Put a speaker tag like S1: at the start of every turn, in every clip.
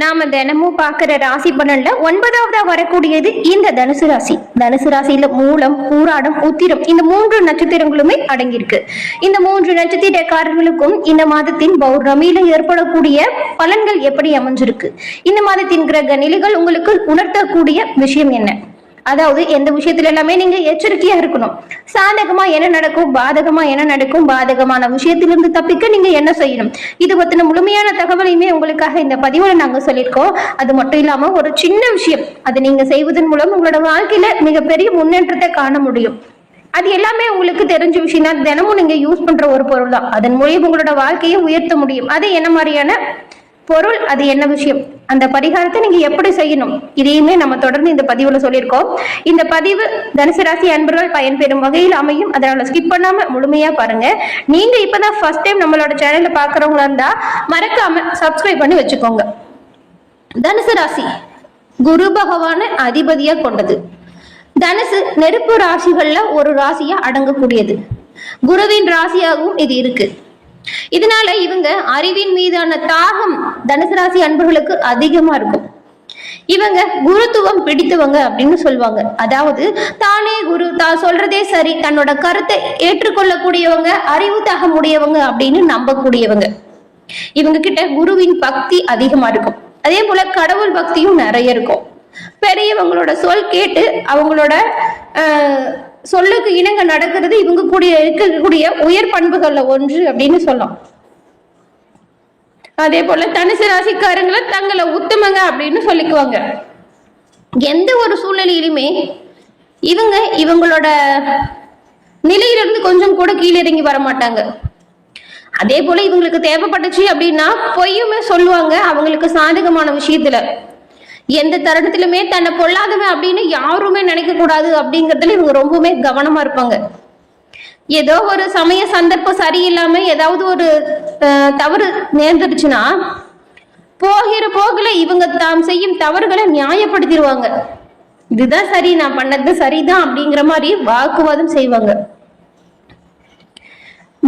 S1: நாம தினமும் பார்க்குற ராசி பலன்ல ஒன்பதாவதா வரக்கூடியது இந்த தனுசு ராசி. தனுசு ராசியில மூலம் பூராடம் உத்திரம் இந்த மூன்று நட்சத்திரங்களுமே அடங்கியிருக்கு. இந்த மூன்று நட்சத்திரக்காரர்களுக்கும் இந்த மாதத்தின் பௌர்ணமியில ஏற்படக்கூடிய பலன்கள் எப்படி அமைஞ்சிருக்கு? இந்த மாதத்தின் கிரக நிலைகள் உங்களுக்கு உணர்த்தக்கூடிய விஷயம் என்ன? அதாவது எந்த விஷயத்துல எல்லாமே நீங்க எச்சரிக்கையா இருக்கணும். சாதகமா என்ன நடக்கும் பாதகமா என்ன நடக்கும் பாதகமான விஷயத்திலிருந்து தப்பிக்க நீங்க என்ன செய்யணும்? இது பத்தின முழுமையான தகவலையுமே உங்களுக்காக இந்த பதிவுல நாங்க சொல்லியிருக்கோம். அது மட்டும் இல்லாம ஒரு சின்ன விஷயம். அது நீங்க செய்வதன் மூலம் உங்களோட வாழ்க்கையில மிகப்பெரிய முன்னேற்றத்தை காண முடியும். அது எல்லாமே உங்களுக்கு தெரிஞ்ச விஷயம் தான் தினமும் நீங்க யூஸ் பண்ற ஒரு பொருள் தான் அதன் மூலியம் உங்களோட வாழ்க்கையை உயர்த்த முடியும். அது என்ன மாதிரியான பொருள் அது என்ன விஷயம்? அந்த பரிகாரத்தை நீங்க எப்படி செய்யணும்? இதையுமே நம்ம தொடர்ந்து இந்த பதிவுல சொல்லியிருக்கோம். இந்த பதிவு தனுசு ராசி அன்பர்கள் பயன்பெறும் வகையில் அமையும். அதனால ஸ்கிப் பண்ணாம முழுமையா பாருங்க. நீங்க இப்பதான் ஃபர்ஸ்ட் டைம் நம்மளோட சேனல்ல பாக்குறவங்களா இருந்தா மறக்காம சப்ஸ்கிரைப் பண்ணி வச்சுக்கோங்க. தனுசு ராசி குரு பகவான அதிபதியா கொண்டது. தனுசு நெருப்பு ராசிகள்ல ஒரு ராசியா அடங்கக்கூடியது. குருவின் ராசியாகவும் இது இருக்கு. இதனால இவங்க அறிவின் மீதான தாகம் தனுசு ராசி அன்பர்களுக்கு அதிகமா இருக்கும். இவங்க குருத்துவம் பிடித்தவங்க அப்படின்னு சொல்லுவாங்க. அதாவது தானே குரு தான் சொல்றதே சரி தன்னோட கருத்தை ஏற்றுக்கொள்ளக்கூடியவங்க அறிவு தாகம் உடையவங்க அப்படின்னு நம்பக்கூடியவங்க. இவங்க கிட்ட குருவின் பக்தி அதிகமா இருக்கும். அதே போல கடவுள் பக்தியும் நிறைய இருக்கும். பெரியவங்களோட சொல் கேட்டு அவங்களோட சொல்லுக்கு இணங்க நடக்கிறது இவங்க கூடிய இருக்கக்கூடிய உயர் பண்புகள்ல ஒன்று அப்படின்னு சொல்லலாம். அதே போல தனுசு ராசிக்காரங்களை தங்களை உத்தமங்க அப்படின்னு சொல்லிக்குவாங்க. எந்த ஒரு சூழ்நிலையிலுமே இவங்க இவங்களோட நிலையிலிருந்து கொஞ்சம் கூட கீழே இறங்கி வர மாட்டாங்க அதே போல இவங்களுக்கு தேவைப்பட்டுச்சு அப்படின்னா பொய்யுமே சொல்லுவாங்க. அவங்களுக்கு சாதகமான விஷயத்துல. எந்த தருணத்திலுமே தன்னை பொல்லாதவன் அப்படின்னு யாருமே நினைக்க கூடாது அப்படிங்கறதுல இவங்க ரொம்பவுமே கவனமா இருப்பாங்க. ஏதோ ஒரு சமய சந்தர்ப்பம் சரியில்லாம ஏதாவது ஒரு தவறு நேர்ந்துடுச்சுன்னா போகிற போகல இவங்க தாம் செய்யும் தவறுகளை நியாயப்படுத்திடுவாங்க. இதுதான் சரி நான் பண்ணது சரிதான் அப்படிங்கிற மாதிரி வாக்குவாதம் செய்வாங்க.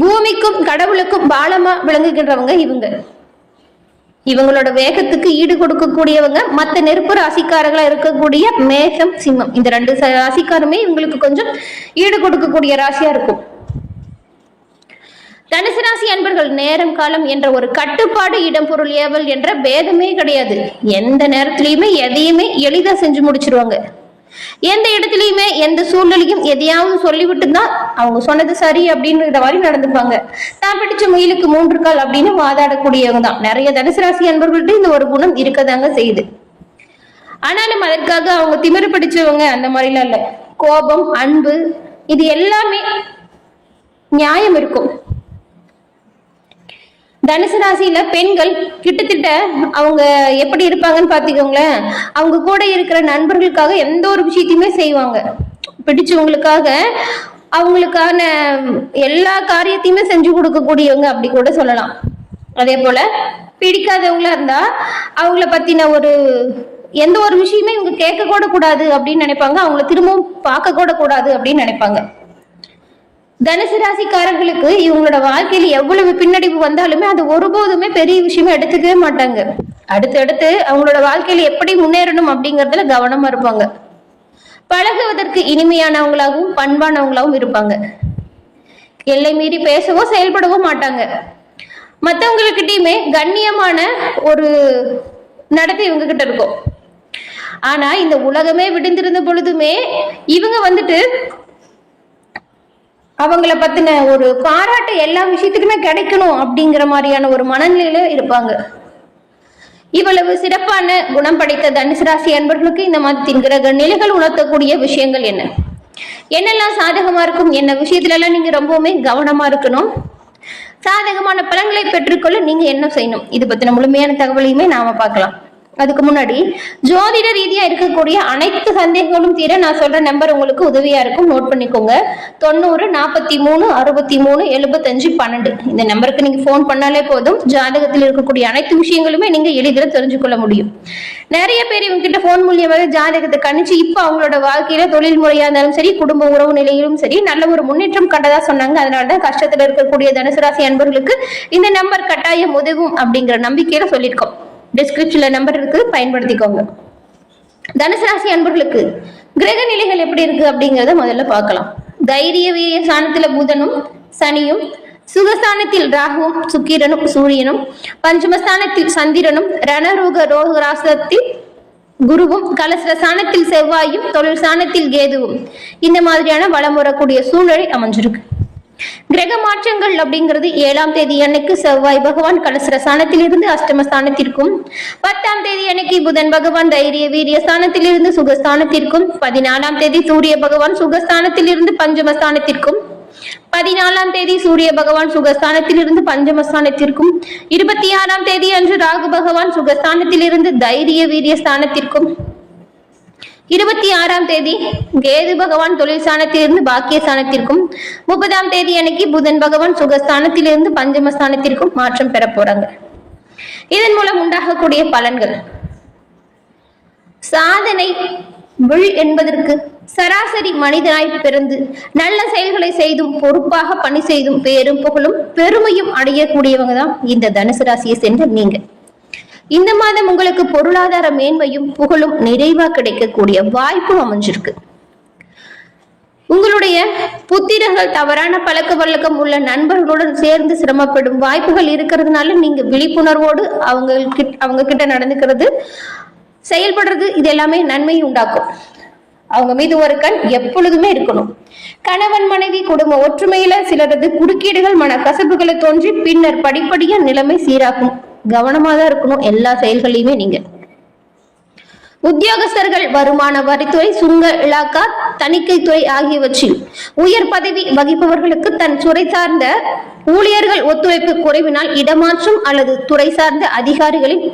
S1: பூமிக்கும் கடவுளுக்கும் பாலமா விளங்குகின்றவங்க இவங்க. இவங்களோட வேகத்துக்கு ஈடு கொடுக்கக்கூடியவங்க மற்ற நெருப்பு ராசிக்காரர்களா இருக்கக்கூடிய மேகம் சிம்மம். இந்த ரெண்டு ச- ராசிக்காருமே இவங்களுக்கு கொஞ்சம் ஈடு கொடுக்கக்கூடிய ராசியா இருக்கும். தனுசு ராசி அன்பர்கள் நேரம் காலம் என்ற ஒரு கட்டுப்பாடு இடம் பொருள் ஏவல் என்ற பேதமே கிடையாது. எந்த நேரத்திலயுமே எதையுமே எளிதா செஞ்சு முடிச்சிருவாங்க. எந்த இடத்துலயுமே எந்த சூழ்நிலையும் எதையாவது சொல்லிவிட்டு தான் அவங்க சொன்னது சரி அப்படின்ற மாதிரி நடந்துப்பாங்க. தான் பிடிச்ச முயலுக்கு மூன்று கால் அப்படின்னு வாதாடக்கூடியவங்க தான். நிறைய தனுசு ராசி அன்பர்கள்ட்ட இந்த ஒரு குணம் இருக்கதாங்க செய்யுது. ஆனாலும் அதற்காக அவங்க திமிரு பிடிச்சவங்க அந்த மாதிரிலாம் இல்ல. கோபம் அன்பு இது எல்லாமே நியாயம் இருக்கும். தனுசு ராசியில பெண்கள் கிட்டத்தட்ட அவங்க எப்படி இருப்பாங்கன்னு பாத்துக்கோங்களேன் அவங்க கூட இருக்கிற நண்பர்களுக்காக எந்த ஒரு விஷயத்தையுமே செய்வாங்க. பிடிச்சவங்களுக்காக அவங்களுக்கான எல்லா காரியத்தையுமே செஞ்சு கொடுக்கக்கூடியவங்க அப்படி கூட சொல்லலாம். அதே போல பிடிக்காதவங்களா இருந்தா அவங்கள பத்தின ஒரு எந்த ஒரு விஷயமே இவங்க கேட்க கூட கூடாது அப்படின்னு நினைப்பாங்க. அவங்கள திரும்பவும் பார்க்க கூட கூடாது அப்படின்னு நினைப்பாங்க. தனுசு ராசிக்காரர்களுக்கு இவங்களோட வாழ்க்கையில எவ்வளவு பின்னடைவு வந்தாலுமே அது ஒருபோதுமே பெரிய விஷயமா எடுத்துக்கவே மாட்டாங்க. அடுத்து அடுத்து அவங்களோட வாழ்க்கையில எப்படி முன்னேறணும் அப்படிங்கறதுல கவனமா இருப்பாங்க. பழகுவதற்கு இனிமையானவங்களாகவும் பண்பானவங்களாகவும் இருப்பாங்க. எல்லை மீறி பேசவோ செயல்படவோ மாட்டாங்க. மற்றவங்கக்கிட்டையுமே கண்ணியமான ஒரு நடத்தை இவங்க கிட்ட இருக்கும். ஆனா இந்த உலகமே விடிந்திருந்த பொழுதுமே இவங்க வந்துட்டு அவங்கள பத்தின ஒரு பாராட்டு எல்லா விஷயத்துக்குமே கிடைக்கணும் அப்படிங்கிற மாதிரியான ஒரு மனநிலையில இருப்பாங்க. இவ்வளவு சிறப்பான குணம் படைத்த தனுசு ராசி அன்பர்களுக்கு இந்த மாதிரி கிரக நிலைகள் உணர்த்தக்கூடிய விஷயங்கள் என்ன? என்னெல்லாம் சாதகமா இருக்கும்? என்ன விஷயத்துல எல்லாம் நீங்க ரொம்பவுமே கவனமா இருக்கணும்? சாதகமான பலன்களை பெற்றுக்கொள்ள நீங்க என்ன செய்யணும்? இது பத்தின முழுமையான தகவலையுமே நாம பார்க்கலாம். அதுக்கு முன்னாடி ஜோதிட ரீதியா இருக்கக்கூடிய அனைத்து சந்தேகங்களும் தீர நான் சொல்ற நம்பர் உங்களுக்கு உதவியா இருக்கும். நோட் பண்ணிக்கோங்க. தொண்ணூறு நாற்பத்தி மூணு அறுபத்தி மூணு எழுபத்தஞ்சு பன்னெண்டு. இந்த நம்பருக்கு நீங்க ஃபோன் பண்ணாலே போதும். ஜாதகத்தில் இருக்கக்கூடிய அனைத்து விஷயங்களுமே நீங்க எளிதில் தெரிஞ்சுக்கொள்ள முடியும். நிறைய பேர் இவங்க கிட்ட ஃபோன் மூலியமாக ஜாதகத்தை கணிச்சு இப்போ அவங்களோட வாழ்க்கையில தொழில் முறையா இருந்தாலும் சரி குடும்ப உறவு நிலையிலும் சரி நல்ல ஒரு முன்னேற்றம் கண்டதா சொன்னாங்க. அதனாலதான் கஷ்டத்துல இருக்கக்கூடிய தனுசு ராசி அன்பர்களுக்கு இந்த நம்பர் கட்டாயம் உதவும் அப்படிங்கிற நம்பிக்கையில சொல்லியிருக்கோம். டிஸ்கிரிப்ஷன்ல நம்பர் இருக்கு பயன்படுத்திக்கோங்க. தனுசு ராசி அன்பர்களுக்கு கிரக நிலைகள் எப்படி இருக்கு அப்படிங்கறத முதல்ல பார்க்கலாம். தைரிய வீரிய ஸ்தானத்துல புதனும் சனியும் சுகஸ்தானத்தில் ராகுவும் சுக்கிரனும் சூரியனும் பஞ்சமஸ்தானத்தில் சந்திரனும் ரணரோக ரோகராசத்தில் குருவும் கலசர சாணத்தில் செவ்வாயும் தொழில் சாணத்தில் கேதுவும். இந்த மாதிரியான வளம் வரக்கூடிய சூழ்நிலை அமைஞ்சிருக்கு. கிரக மாற்றங்கள் அப்படிங்கிறது ஏழாம் தேதி அன்னைக்கு செவ்வாய் பகவான் கலசர அஷ்டமஸ்தானத்திற்கும் பத்தாம் தேதி அன்னைக்கு புதன் பகவான் தைரிய வீரிய ஸ்தானத்திலிருந்து சுகஸ்தானத்திற்கும் பதினாலாம் தேதி சூரிய பகவான் சுகஸ்தானத்திலிருந்து பஞ்சமஸ்தானத்திற்கும் பதினாலாம் தேதி சூரிய பகவான் சுகஸ்தானத்திலிருந்து பஞ்சமஸ்தானத்திற்கும் இருபத்தி ஆறாம் தேதி அன்று ராகு பகவான் சுகஸ்தானத்திலிருந்து தைரிய வீரிய ஸ்தானத்திற்கும் இருபத்தி ஆறாம் தேதி கேது பகவான் தொழில் ஸ்தானத்திலிருந்து பாக்கிய ஸ்தானத்திற்கும் முப்பதாம் தேதி அன்னைக்கு புதன் பகவான் சுகஸ்தானத்திலிருந்து பஞ்சமஸ்தானத்திற்கும் மாற்றம் பெற போறாங்க. இதன் மூலம் உண்டாகக்கூடிய பலன்கள். சாதனை வில் என்பதற்கு சராசரி மனிதனாய் பிறந்து நல்ல செயல்களை செய்தும் பொறுப்பாக பணி செய்தும் பேரும் புகழும் பெருமையும் அடையக்கூடியவங்க தான் இந்த தனுசு ராசியை சென்ற நீங்க. இந்த மாதம் உங்களுக்கு பொருளாதார மேன்மையும் புகழும் நிறைவா கிடைக்கக்கூடிய வாய்ப்பு அமைஞ்சிருக்கு. உங்களுடைய புத்திரர்கள் தவறான பழக்க வழக்கம் உள்ள நண்பர்களுடன் சேர்ந்து சிரமப்படும் வாய்ப்புகள் இருக்கிறதுனால நீங்க விழிப்புணர்வோடு அவங்க அவங்க கிட்ட நடந்துக்கிறது செயல்படுறது இது எல்லாமே நன்மை உண்டாக்கும். அவங்க மீது ஒரு கண் எப்பொழுதுமே இருக்கணும். கணவன் மனைவி குடும்ப ஒற்றுமையில சிலரது குறுக்கீடுகள் மன கசப்புகளை தோன்றி பின்னர் படிப்படியா நிலைமை சீராகும். கவனமா தான் இருக்கணும். எல்லா செயல்களையுமே நீங்க. உத்தியோகஸ்தர்கள் வருமான வரித்துறை சுங்க இலாக்கா தணிக்கைத்துறை ஆகியவற்றில் உயர் பதவி வகிப்பவர்களுக்கு தன் துறை சார்ந்த ஊழியர்கள் ஒத்துழைப்பு குறைவினால் இடமாற்றம் அல்லது துறை சார்ந்த அதிகாரிகளின்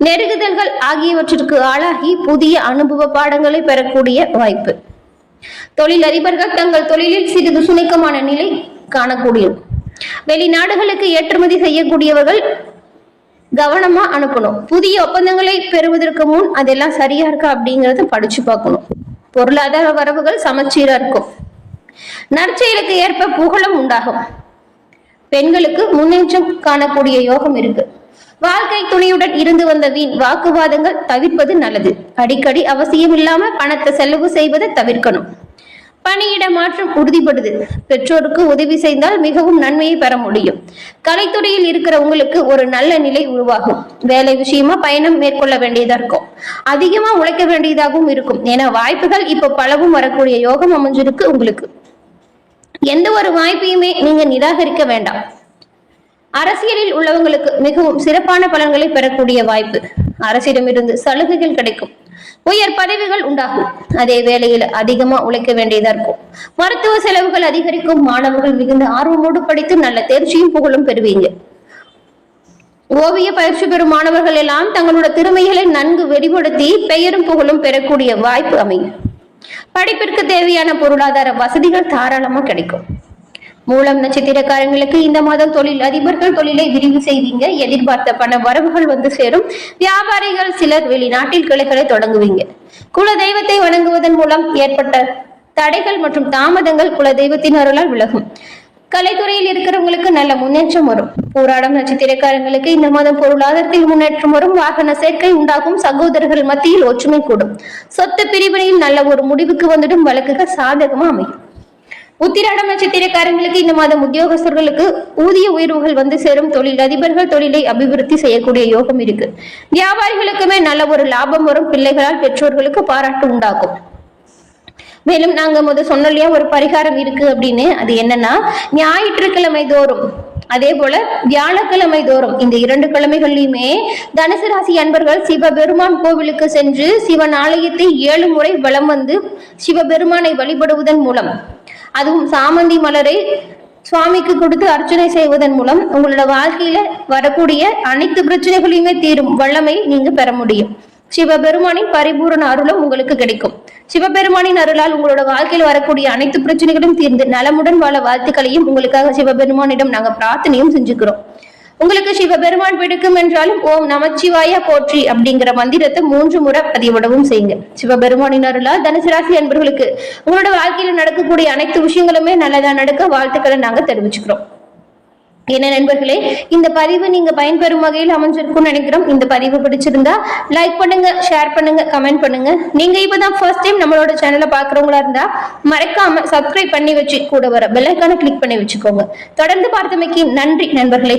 S1: நெருகுதல்கள் ஆகியவற்றிற்கு ஆளாகி புதிய அனுபவ பாடங்களை பெறக்கூடிய வாய்ப்பு. தொழிலதிபர்கள் தங்கள் தொழிலில் சிறிது சுணக்கமான நிலை காணக்கூடியது. வெளிநாடுகளுக்கு ஏற்றுமதி செய்யக்கூடியவர்கள் கவனமா அனுப்பணும். புதிய ஒப்பந்தங்களை பெறுவதற்கு முன் அதெல்லாம் சரியா இருக்கா அப்படிங்கறத படிச்சு பார்க்கணும். பொருளாதார வரவுகள் சமச்சீரா இருக்கும். நற்செயலுக்கு ஏற்ப புகழும் உண்டாகும். பெண்களுக்கு முன்னேற்றம் காணக்கூடிய யோகம் இருக்கு. வாழ்க்கை துணையுடன் இருந்து வந்த வீண் வாக்குவாதங்கள் தவிர்ப்பது நல்லது. அடிக்கடி அவசியம் இல்லாம பணத்தை செலவு செய்வதை தவிர்க்கணும். பணியிட மாற்றம் உறுதிப்படுது. பெற்றோருக்கு உதவி செய்தால் மிகவும் நன்மையை பெற முடியும். கலைத்துறையில் இருக்கிற உங்களுக்கு ஒரு நல்ல நிலை உருவாகும். வேலை விஷயமா பயணம் மேற்கொள்ள வேண்டியதா இருக்கும். அதிகமா உழைக்க வேண்டியதாகவும் இருக்கும். ஏன்னா வாய்ப்புகள் இப்ப பலவும் வரக்கூடிய யோகம் அமைஞ்சிருக்கு உங்களுக்கு. எந்த ஒரு வாய்ப்பையுமே நீங்க நிராகரிக்க வேண்டாம். அரசியலில் உள்ளவங்களுக்கு மிகவும் சிறப்பான பலன்களை பெறக்கூடிய வாய்ப்பு. அரசிடமிருந்து சலுகைகள் கிடைக்கும். உயர் பதவிகள் உண்டாகும். அதே வேளையில் அதிகமா உழைக்க வேண்டியதா இருக்கும். மருத்துவ செலவுகள் அதிகரிக்கும். மாணவர்கள் மிகுந்த ஆர்வமோடு படித்து நல்ல தேர்ச்சியும் புகழும் பெறுவீங்க. ஓவிய பயிற்சி பெறும் மாணவர்கள் எல்லாம் தங்களோட திறமைகளை நன்கு வெளிப்படுத்தி பெயரும் புகழும் பெறக்கூடிய வாய்ப்பு அமையும். படிப்பிற்கு தேவையான பொருளாதார வசதிகள் தாராளமா கிடைக்கும். மூலம் நட்சத்திரக்காரங்களுக்கு இந்த மாதம் தொழில் அதிபர்கள் தொழிலை விரிவு செய்வீங்க எதிர்பார்த்த பண வரவுகள் வந்து சேரும். வியாபாரிகள் சிலர் வெளிநாட்டில் கிளைகளை தொடங்குவீங்க. குல தெய்வத்தை வணங்குவதன் மூலம் ஏற்பட்ட தடைகள் மற்றும் தாமதங்கள் குல தெய்வத்தின் அருளால் விலகும். கலைத்துறையில் இருக்கிறவங்களுக்கு நல்ல முன்னேற்றம் வரும். போராடம் நட்சத்திரக்காரங்களுக்கு இந்த மாதம் பொருளாதாரத்தில் முன்னேற்றம் வரும். வாகன சேர்க்கை உண்டாகும். சகோதரர்கள் மத்தியில் ஒற்றுமை கூடும். சொத்து பிரிவினையில் நல்ல ஒரு முடிவுக்கு வந்துடும். வழக்குகள் சாதகமா அமையும். உத்திராடம் நட்சத்திரக்காரங்களுக்கு இந்த மாதம் உத்தியோகஸ்தர்களுக்கு ஊதிய உயர்வுகள் வந்து சேரும். தொழில் அதிபர்கள் தொழிலை அபிவிருத்தி செய்யக்கூடிய யோகம் இருக்கு. வியாபாரிகளுக்குமே நல்ல ஒரு லாபம் வரும். பிள்ளைகளால் பெற்றோர்களுக்கு பாராட்டு உண்டாகும். மேலும் நாங்க முத சொன்னோம் ஒரு பரிகாரம் இருக்கு அப்படின்னு. அது என்னன்னா ஞாயிற்றுக்கிழமை தோறும் அதே போல வியாழக்கிழமை தோறும் இந்த இரண்டு கிழமைகள்லையுமே தனுசு ராசி அன்பர்கள் சிவபெருமான் கோவிலுக்கு சென்று சிவன் ஆலயத்தை ஏழு முறை வலம் வந்து சிவபெருமானை வழிபடுவதன் மூலம் அதுவும் சாமந்தி மலரை சுவாமிக்கு கொடுத்து அர்ச்சனை செய்வதன் மூலம் உங்களோட வாழ்க்கையில வரக்கூடிய அனைத்து பிரச்சனைகளையுமே தீரும் வல்லமை நீங்க பெற முடியும். சிவபெருமானின் பரிபூரண அருளும் உங்களுக்கு கிடைக்கும். சிவபெருமானின் அருளால் உங்களோட வாழ்க்கையில் வரக்கூடிய அனைத்து பிரச்சனைகளும் தீர்ந்து நலமுடன் வாழ வாழ்த்துக்களையும் உங்களுக்காக சிவபெருமானிடம் நாங்க பிரார்த்தனையும் செஞ்சுக்கிறோம். உங்களுக்கு சிவபெருமான் பிடிக்கும் என்றாலும் ஓம் நமச்சிவாய போற்றி அப்படிங்கிற மந்திரத்தை மூன்று முறை பதிவிடவும் செய்யுங்க. சிவபெருமானின் அருளால் தனுசு ராசி அன்பர்களுக்கு உங்களோட வாழ்க்கையில நடக்கக்கூடிய அனைத்து விஷயங்களுமே நல்லதா நடக்க வாழ்த்துக்களை நாங்க தெரிவிச்சுக்கிறோம். என்ன நண்பர்களே இந்த பதிவு நீங்க பயன்பெறும் வகையில் அமைஞ்சிருக்கும்னு நினைக்கிறோம். இந்த பதிவு பிடிச்சிருந்தா லைக் பண்ணுங்க ஷேர் பண்ணுங்க கமெண்ட் பண்ணுங்க. நீங்க இப்பதான் ஃபர்ஸ்ட் டைம் நம்மளோட சேனலை பாக்குறவங்களா இருந்தா மறக்காம சப்ஸ்கிரைப் பண்ணி வச்சு கூட வர பெல்லைக்கான கிளிக் பண்ணி வச்சுக்கோங்க. தொடர்ந்து பார்த்தமைக்கு நன்றி நண்பர்களே.